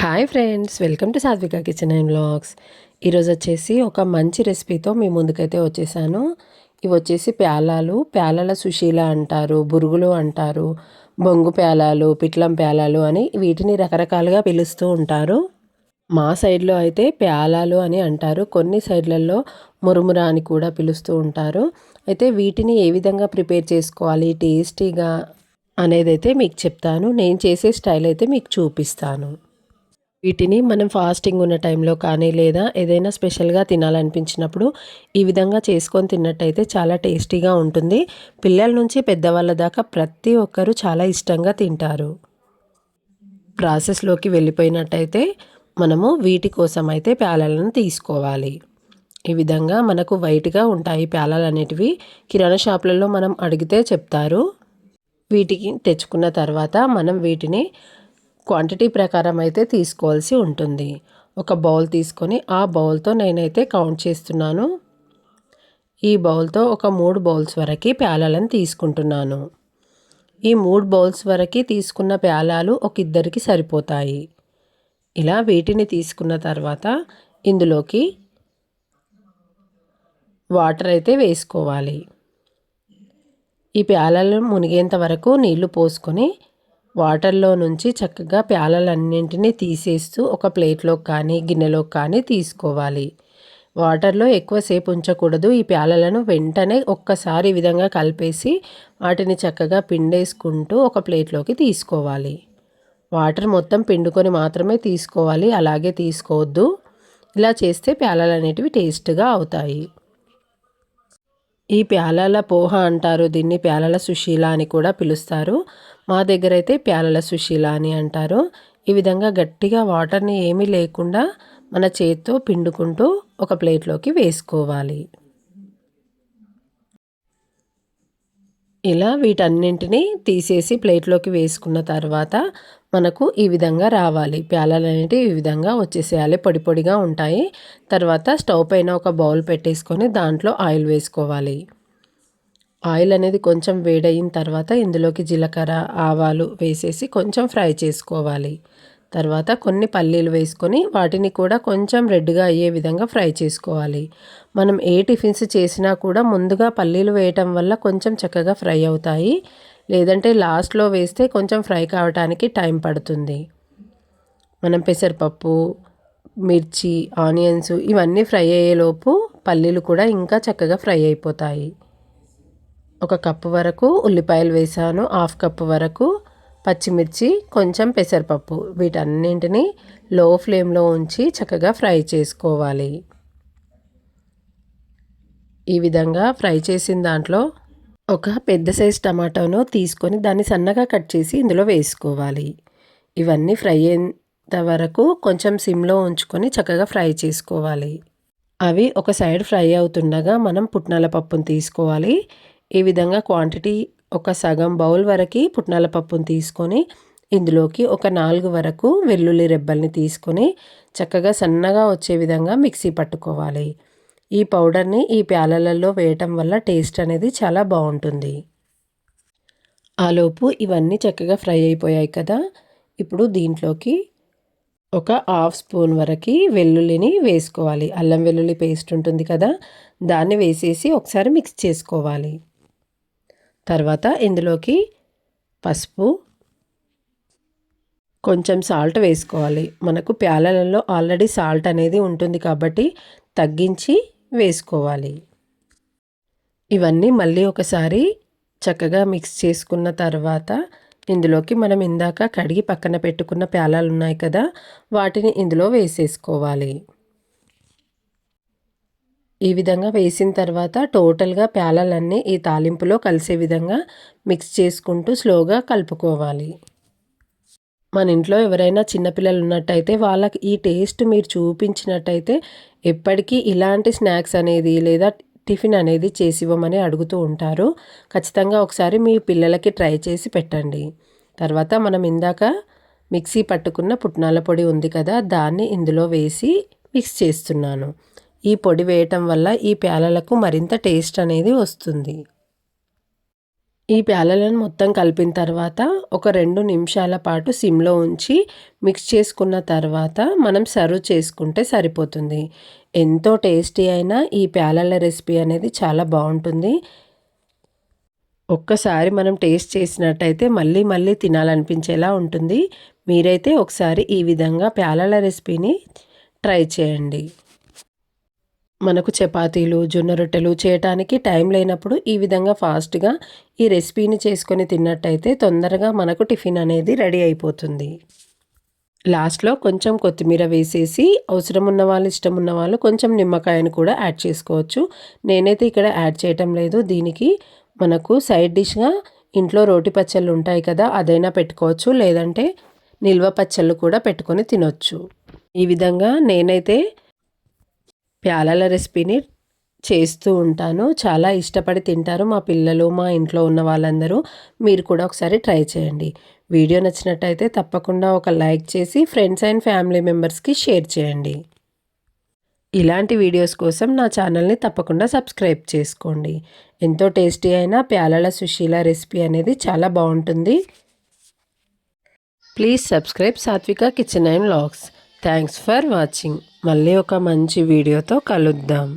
Hi friends welcome to Satvika kitchen and blogs ఈరోజు వచ్చేసి ఒక మంచి రెసిపీతో మీ ముందుకైతే వచ్చేసాను. ఇవి వచ్చేసి ప్యాలాలు. ప్యాలల సుశీల అంటారు బురుగులు అంటారు బొంగు ప్యాలాలు పిట్లం ప్యాలాలు అని వీటిని రకరకాలుగా పిలుస్తూ ఉంటారు. మా సైడ్లో అయితే ప్యాలాలు అని అంటారు. కొన్ని సైడ్లలో మురుముర అని కూడా పిలుస్తూ ఉంటారు. అయితే వీటిని ఏ విధంగా ప్రిపేర్ చేసుకోవాలి టేస్టీగా అనేది అయితే మీకు చెప్తాను. నేను చేసే స్టైల్ అయితే మీకు చూపిస్తాను. వీటిని మనం ఫాస్టింగ్ ఉన్న టైంలో కానీ లేదా ఏదైనా స్పెషల్గా తినాలనిపించినప్పుడు ఈ విధంగా చేసుకొని తిన్నట్టయితే చాలా టేస్టీగా ఉంటుంది. పిల్లల నుంచి పెద్దవాళ్ళ దాకా ప్రతి ఒక్కరూ చాలా ఇష్టంగా తింటారు. ప్రాసెస్లోకి వెళ్ళిపోయినట్టయితే మనము వీటి కోసం అయితే ప్యాలలను తీసుకోవాలి. ఈ విధంగా మనకు వైట్గా ఉంటాయి ప్యాలలు అనేటివి కిరాణా షాపులలో మనం అడిగితే చెప్తారు. వీటికి తెచ్చుకున్న తర్వాత మనం వీటిని క్వాంటిటీ ప్రకారం అయితే తీసుకోవాల్సి ఉంటుంది. ఒక బౌల్ తీసుకొని ఆ బౌల్తో నేనైతే కౌంట్ చేస్తున్నాను. ఈ బౌల్తో ఒక మూడు బౌల్స్ వరకు ప్యాలాలను తీసుకుంటున్నాను. ఈ మూడు బౌల్స్ వరకు తీసుకున్న ప్యాలాలు ఒక ఇద్దరికి సరిపోతాయి. ఇలా వీటిని తీసుకున్న తర్వాత ఇందులోకి వాటర్ అయితే వేసుకోవాలి. ఈ ప్యాలలు మునిగేంత వరకు నీళ్ళు పోసుకొని వాటర్లో నుంచి చక్కగా ప్యాలలన్నింటినీ తీసేస్తూ ఒక ప్లేట్లో కానీ గిన్నెలో కానీ తీసుకోవాలి. వాటర్లో ఎక్కువసేపు ఉంచకూడదు. ఈ ప్యాలలను వెంటనే ఒక్కసారి ఈ విధంగా కలిపేసి వాటిని చక్కగా పిండేసుకుంటూ ఒక ప్లేట్లోకి తీసుకోవాలి. వాటర్ మొత్తం పిండుకొని మాత్రమే తీసుకోవాలి. అలాగే తీసుకోవద్దు. ఇలా చేస్తే ప్యాలలు అనేటివి టేస్ట్గా అవుతాయి. ఈ ప్యాలల పోహ అంటారు. దీన్ని ప్యాలల సుశీల అని కూడా పిలుస్తారు. మా దగ్గర అయితే ప్యాలల సుశీల అని అంటారు. ఈ విధంగా గట్టిగా వాటర్ని ఏమీ లేకుండా మన చేత్తో పిండుకుంటూ ఒక ప్లేట్లోకి వేసుకోవాలి. ఇలా వీటన్నింటినీ తీసేసి ప్లేట్లోకి వేసుకున్న తర్వాత మనకు ఈ విధంగా రావాలి. ప్యాలలు అనేటివి ఈ విధంగా వచ్చేసేయాలి. పొడి పొడిగా ఉంటాయి. తర్వాత స్టవ్ పైన ఒక బౌల్ పెట్టేసుకొని దాంట్లో ఆయిల్ వేసుకోవాలి. ఆయిల్ అనేది కొంచెం వేడయిన తర్వాత ఇందులోకి జీలకర్ర ఆవాలు వేసేసి కొంచెం ఫ్రై చేసుకోవాలి. తర్వాత కొన్ని పల్లీలు వేసుకొని వాటిని కూడా కొంచెం రెడ్గా అయ్యే విధంగా ఫ్రై చేసుకోవాలి. మనం ఏ టిఫిన్స్ చేసినా కూడా ముందుగా పల్లీలు వేయటం వల్ల కొంచెం చక్కగా ఫ్రై అవుతాయి. లేదంటే లాస్ట్లో వేస్తే కొంచెం ఫ్రై కావడానికి టైం పడుతుంది. మనం పెసరపప్పు మిర్చి ఆనియన్స్ ఇవన్నీ ఫ్రై అయ్యేలోపు పల్లీలు కూడా ఇంకా చక్కగా ఫ్రై అయిపోతాయి. ఒక కప్పు వరకు ఉల్లిపాయలు వేసాను హాఫ్ కప్పు వరకు పచ్చిమిర్చి కొంచెం పెసరపప్పు. వీటన్నింటినీ లో ఫ్లేమ్లో ఉంచి చక్కగా ఫ్రై చేసుకోవాలి. ఈ విధంగా ఫ్రై చేసిన దాంట్లో ఒక పెద్ద సైజ్ టమాటోను తీసుకొని దాన్ని సన్నగా కట్ చేసి ఇందులో వేసుకోవాలి. ఇవన్నీ ఫ్రై అయ్యేంత వరకు కొంచెం సిమ్లో ఉంచుకొని చక్కగా ఫ్రై చేసుకోవాలి. అవి ఒక సైడ్ ఫ్రై అవుతుండగా మనం పుట్నాల పప్పును తీసుకోవాలి. ఈ విధంగా క్వాంటిటీ ఒక సగం బౌల్ వరకు పుట్నాల పప్పును తీసుకొని ఇందులోకి ఒక నాలుగు వరకు వెల్లుల్లి రెబ్బల్ని తీసుకొని చక్కగా సన్నగా వచ్చే విధంగా మిక్సీ పట్టుకోవాలి. ఈ పౌడర్ని ఈ ప్యాలలలో వేయటం వల్ల టేస్ట్ అనేది చాలా బాగుంటుంది. ఆలోపు ఇవన్నీ చక్కగా ఫ్రై అయిపోయాయి కదా. ఇప్పుడు దీంట్లోకి ఒక హాఫ్ స్పూన్ వరకు వెల్లుల్లిని వేసుకోవాలి. అల్లం వెల్లుల్లి పేస్ట్ ఉంటుంది కదా దాన్ని వేసేసి ఒకసారి మిక్స్ చేసుకోవాలి. తర్వాత ఇందులోకి పసుపు కొంచెం సాల్ట్ వేసుకోవాలి. మనకు ప్యాలలలో ఆల్రెడీ సాల్ట్ అనేది ఉంటుంది కాబట్టి తగ్గించి వేసుకోవాలి. ఇవన్నీ మళ్ళీ ఒకసారి చక్కగా మిక్స్ చేసుకున్న తర్వాత ఇందులోకి మనం ఇందాక కడిగి పక్కన పెట్టుకున్న ప్యాలాలు ఉన్నాయి కదా వాటిని ఇందులో వేసేసుకోవాలి. ఈ విధంగా వేసిన తర్వాత టోటల్గా ప్యాలలన్నీ ఈ తాలింపులో కలిసే విధంగా మిక్స్ చేసుకుంటూ స్లోగా కలుపుకోవాలి. మన ఇంట్లో ఎవరైనా చిన్నపిల్లలు ఉన్నట్టయితే వాళ్ళకి ఈ టేస్ట్ మీరు చూపించినట్టయితే ఎప్పటికీ ఇలాంటి స్నాక్స్ అనేది లేదా టిఫిన్ అనేది చేసి ఇవ్వమని అడుగుతూ ఉంటారు. ఖచ్చితంగా ఒకసారి మీ పిల్లలకి ట్రై చేసి పెట్టండి. తర్వాత మనం ఇందాక మిక్సీ పట్టుకున్న పుట్నాల పొడి ఉంది కదా దాన్ని ఇందులో వేసి మిక్స్ చేస్తున్నాను. ఈ పొడి వేయటం వల్ల ఈ ప్యాలలకు మరింత టేస్ట్ అనేది వస్తుంది. ఈ ప్యాలలను మొత్తం కలిపిన తర్వాత ఒక రెండు నిమిషాల పాటు సిమ్లో ఉంచి మిక్స్ చేసుకున్న తర్వాత మనం సర్వ్ చేసుకుంటే సరిపోతుంది. ఎంతో టేస్టీ అయిన ఈ ప్యాలల రెసిపీ అనేది చాలా బాగుంటుంది. ఒక్కసారి మనం టేస్ట్ చేసినట్టయితే మళ్ళీ మళ్ళీ తినాలనిపించేలా ఉంటుంది. మీరైతే ఒకసారి ఈ విధంగా ప్యాలల రెసిపీని ట్రై చేయండి. మనకు చపాతీలు జొన్న రొట్టెలు చేయటానికి టైం లేనప్పుడు ఈ విధంగా ఫాస్ట్గా ఈ రెసిపీని చేసుకొని తిన్నట్టయితే తొందరగా మనకు టిఫిన్ అనేది రెడీ అయిపోతుంది. లాస్ట్లో కొంచెం కొత్తిమీర వేసేసి అవసరం ఉన్న వాళ్ళు ఇష్టం ఉన్న వాళ్ళు కొంచెం నిమ్మకాయను కూడా యాడ్ చేసుకోవచ్చు. నేనైతే ఇక్కడ యాడ్ చేయటం లేదు. దీనికి మనకు సైడ్ డిష్గా ఇంట్లో రోటి పచ్చళ్ళు ఉంటాయి కదా అదైనా పెట్టుకోవచ్చు. లేదంటే నిల్వ పచ్చళ్ళు కూడా పెట్టుకొని తినొచ్చు. ఈ విధంగా నేనైతే ప్యాలల రెసిపీని చేస్తూ ఉంటాను. చాలా ఇష్టపడి తింటారు మా పిల్లలు మా ఇంట్లో ఉన్న వాళ్ళందరూ. మీరు కూడా ఒకసారి ట్రై చేయండి. వీడియో నచ్చినట్టయితే తప్పకుండా ఒక లైక్ చేసి ఫ్రెండ్స్ అండ్ ఫ్యామిలీ మెంబర్స్కి షేర్ చేయండి. ఇలాంటి వీడియోస్ కోసం నా ఛానల్ని తప్పకుండా సబ్స్క్రైబ్ చేసుకోండి. ఎంతో టేస్టీ అయిన ప్యాలల సుశీల రెసిపీ అనేది చాలా బాగుంటుంది. Please subscribe Satvika kitchen and logs thanks for watching మళ్ళీ ఒక మంచి వీడియోతో కలుద్దాం.